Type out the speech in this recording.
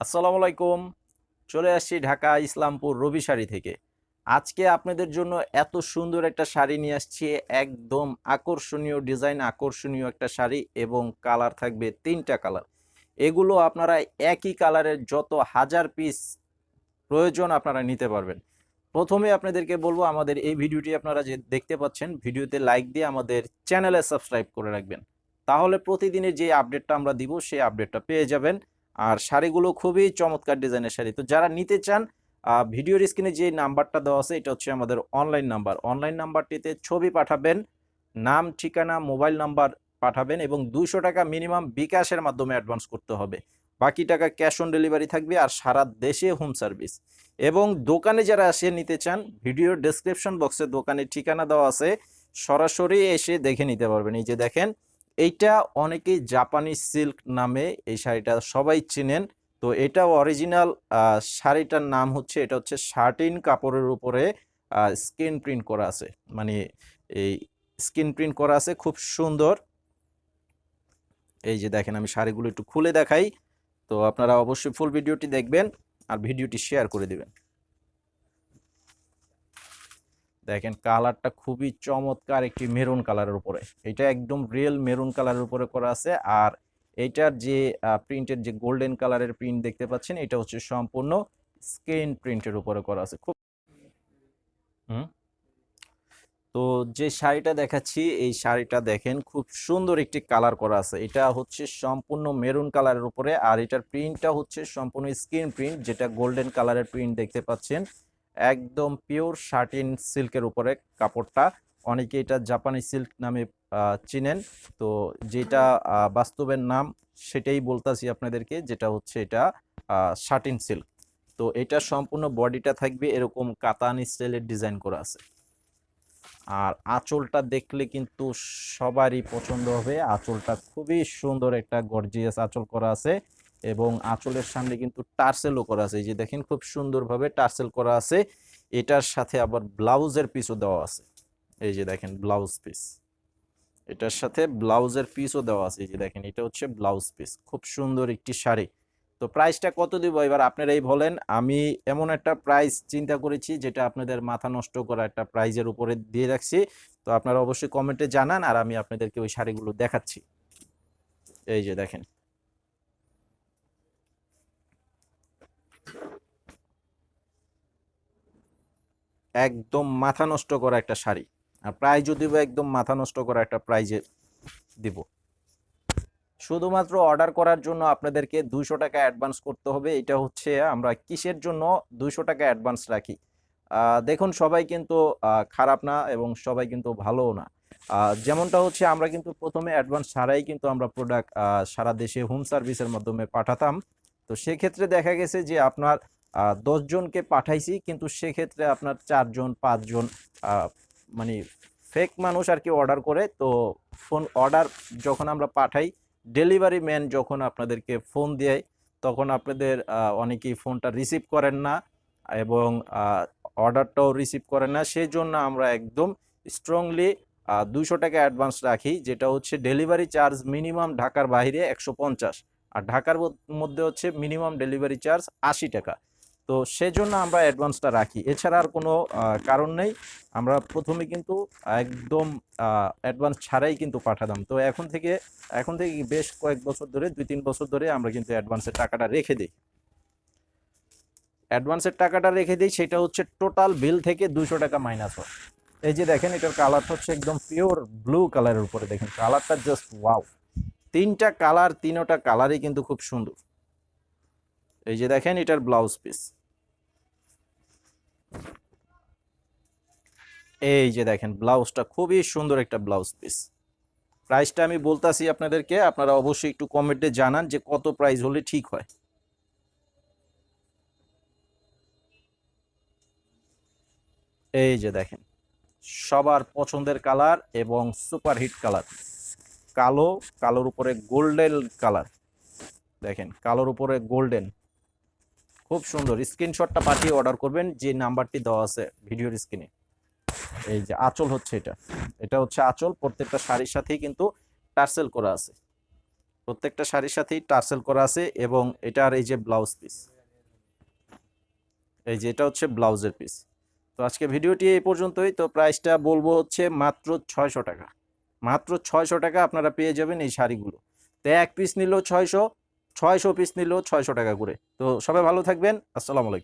আসসালামু আলাইকুম। চলে আসছি ঢাকা ইসলামপুর রবি শাড়ি থেকে। আজকে আপনাদের জন্য এত সুন্দর একটা শাড়ি নিয়ে আসছি। একদম আকর্ষণীয় ডিজাইন, আকর্ষণীয় একটা শাড়ি এবং কালার থাকবে তিনটা কালার। এগুলো আপনারা একই কালারের যত হাজার পিস প্রয়োজন আপনারা নিতে পারবেন। প্রথমে আপনাদেরকে বলব, আমাদের এই ভিডিওটি আপনারা যে দেখতে পাচ্ছেন, ভিডিওতে লাইক দিয়ে আমাদের চ্যানেলে সাবস্ক্রাইব করে রাখবেন। তাহলে প্রতিদিনের যে আপডেটটা আমরা দিব, সেই আপডেটটা পেয়ে যাবেন। আর শাড়িগুলো খুবই চমৎকার ডিজাইনের শাড়ি। তো যারা নিতে চান ভিডিওর স্ক্রিনে যে নাম্বারটা দেওয়া আছে, এটা হচ্ছে আমাদের অনলাইন নাম্বার অনলাইন নাম্বারটিতে ছবি পাঠাবেন, নাম, ঠিকানা মোবাইল নাম্বার পাঠাবেন এবং দুশো টাকা মিনিমাম বিকাশের মাধ্যমে অ্যাডভান্স করতে হবে। বাকি টাকা ক্যাশ অন ডেলিভারি থাকবে আর সারা দেশে হোম সার্ভিস এবং দোকানে যারা আসে নিতে চান, ভিডিওর ডেসক্রিপশন বক্সে দোকানের ঠিকানা দেওয়া আছে, সরাসরি এসে দেখে নিতে পারবেন। এই যে দেখেন এইটা অনেকেই জাপানি সিল্ক নামে এই শাড়িটা সবাই চিনেন। তো এটা অরিজিনাল শাড়িটার নাম হচ্ছে, এটা হচ্ছে শার্টিন কাপড়ের উপরে স্ক্রিন প্রিন্ট করা আছে। মানে এই স্ক্রিন প্রিন্ট করা আছে, খুব সুন্দর। এই যে দেখেন, আমি শাড়িগুলো একটু খুলে দেখাই। তো আপনারা অবশ্যই ফুল ভিডিওটি দেখবেন আর ভিডিওটি শেয়ার করে দিবেন। দেখেন কালারটা খুবই চমৎকার একটি মেরুন কালারের উপরে। এটা একদম রিয়েল মেরুন কালারের উপরে করা আছে। আর এইটার যে প্রিন্টের যে গোল্ডেন কালারের প্রিন্ট দেখতে পাচ্ছেন, এটা হচ্ছে সম্পূর্ণ স্ক্রিন প্রিন্টের উপরে করা আছে। খুব হুম? তো যে শাড়িটা দেখাচ্ছি, এই শাড়িটা দেখেন খুব সুন্দর একটি কালার করা আছে। এটা হচ্ছে সম্পূর্ণ মেরুন কালারের উপরে। আর এটার প্রিন্টটা হচ্ছে সম্পূর্ণ স্ক্রিন প্রিন্ট যেটা গোল্ডেন কালারের প্রিন্ট দেখতে পাচ্ছেন। একদম পিওর শার্টিন সিল্কের উপরে কাপড়টা। অনেকে এটা জাপানি সিল্ক নামে চিনেন। তো যেটা বাস্তবের নাম সেটাই বলতাছি আপনাদেরকে, যেটা হচ্ছে এটা শার্টিন সিল্ক তো এটা সম্পূর্ণ বডিটা থাকবে এরকম কাতান স্টাইলের ডিজাইন করা আছে। আর আঁচলটা দেখলে কিন্তু সবারই পছন্দ হবে। আঁচলটা খুবই সুন্দর একটা গর্জিয়াস আঁচল করা আছে। এবং আঁচলের সামনে কিন্তু টার্সেলও করা আছে। এই যে দেখেন, খুব সুন্দরভাবে টার্সেল করা আছে। এটার সাথে আবার ব্লাউজের পিসও দেওয়া আছে। এই যে দেখেন, ব্লাউজ পিস এটার সাথে ব্লাউজের পিসও দেওয়া আছে। এই যে দেখেন, এটা হচ্ছে ব্লাউজ পিস খুব সুন্দর একটি শাড়ি। তো প্রাইসটা কত দিব? এবার আপনারাই বলেন। আমি এমন একটা প্রাইস চিন্তা করেছি, যেটা আপনাদের মাথা নষ্ট করা একটা প্রাইজের উপরে দিয়ে রাখছি। তো আপনারা অবশ্যই কমেন্টে জানান, আর আমি আপনাদেরকে ওই শাড়িগুলো দেখাচ্ছি। এই যে দেখেন একদম মাথা নষ্ট করা একটা শাড়ি। আর প্রাইজও দিব একদম মাথা নষ্ট করা একটা প্রাইজে দিব। শুধুমাত্র অর্ডার করার জন্য আপনাদেরকে দুশো টাকা অ্যাডভান্স করতে হবে। এটা হচ্ছে আমরা কিসের জন্য দুইশো টাকা অ্যাডভান্স রাখি? দেখুন, সবাই কিন্তু খারাপ না এবং সবাই কিন্তু ভালোও না। যেমনটা হচ্ছে আমরা কিন্তু প্রথমে অ্যাডভান্স ছাড়াই কিন্তু আমরা প্রোডাক্ট সারা দেশে হোম সার্ভিসের মাধ্যমে পাঠাতাম। তো সেক্ষেত্রে দেখা গেছে যে আপনার দশজনকে পাঠাইছি, কিন্তু সেক্ষেত্রে আপনার চারজন পাঁচজন মানে ফেক মানুষ আর কি অর্ডার করে। তো ফোন অর্ডার যখন আমরা পাঠাই ডেলিভারি ম্যান যখন আপনাদেরকে ফোন দেয়, তখন আপনাদের অনেকেই ফোনটা রিসিভ করেন না এবং অর্ডারটাও রিসিভ করেন না। সেই জন্য আমরা একদম স্ট্রংলি দুইশো টাকা অ্যাডভান্স রাখি, যেটা হচ্ছে ডেলিভারি চার্জ মিনিমাম ঢাকার বাইরে একশো পঞ্চাশ। আর ঢাকার মধ্যে হচ্ছে মিনিমাম ডেলিভারি চার্জ আশি টাকা। তো সেজন্য আমরা অ্যাডভান্সটা রাখি। এছাড়া আর কোনো কারণ নেই। আমরা প্রথমে কিন্তু একদম অ্যাডভান্স ছাড়াই কিন্তু পাঠাতাম। তো এখন থেকে এখন থেকে বেশ কয়েক বছর ধরে, দুই তিন বছর ধরে আমরা কিন্তু অ্যাডভান্সের টাকাটা রেখে দিই। অ্যাডভান্সের টাকাটা রেখে দিই, সেটা হচ্ছে টোটাল বিল থেকে দুশো টাকা মাইনাস হয়। এই যে দেখেন, এটার কালারটা হচ্ছে একদম পিওর ব্লু কালারের উপরে। দেখেন কালারটা জাস্ট ওয়াও তিনটা কালার তিনোটা কালারই কিন্তু খুব সুন্দর। এই যে দেখেন, এটার ব্লাউজ পিস এই যে দেখেন, ব্লাউজটা খুবই সুন্দর একটা ব্লাউজ পিস প্রাইসটা আমি বলতাছি আপনাদেরকে, আপনারা অবশ্যই একটু কমেন্টে জানান যে কত প্রাইস হলে ঠিক হয়। এই যে দেখেন, সবার পছন্দের কালার এবং সুপার হিট কালার। কালো, কালোর উপরে গোল্ডেন কালার। দেখেন, কালোর উপরে গোল্ডেন খুব সুন্দর। স্ক্রিনশটটা পাঠিয়ে অর্ডার করবেন, যে নাম্বারটি দেওয়া আছে ভিডিওর স্ক্রিনে এই যে আঁচল হচ্ছে এটা। এটা হচ্ছে আঁচল, প্রত্যেকটা শাড়ির সাথেই কিন্তু টার্সেল করা আছে। প্রত্যেকটা শাড়ির সাথেই টার্সেল করা আছে এবং এটার এই যে ব্লাউজ পিস। এই যে এটা হচ্ছে ব্লাউজের পিস। তো আজকে ভিডিওটি এই পর্যন্তই। তো প্রাইসটা বলব হচ্ছে মাত্র ছয়শো টাকা। মাত্র ছয়শো টাকা আপনারা পেয়ে যাবেন এই শাড়িগুলো। তো এক পিস নিলেও ছয়শো ছয়শো পিস নিলেও ছয়শো টাকা করে। তো সবাই ভালো থাকবেন। আসসালামু আলাইকুম।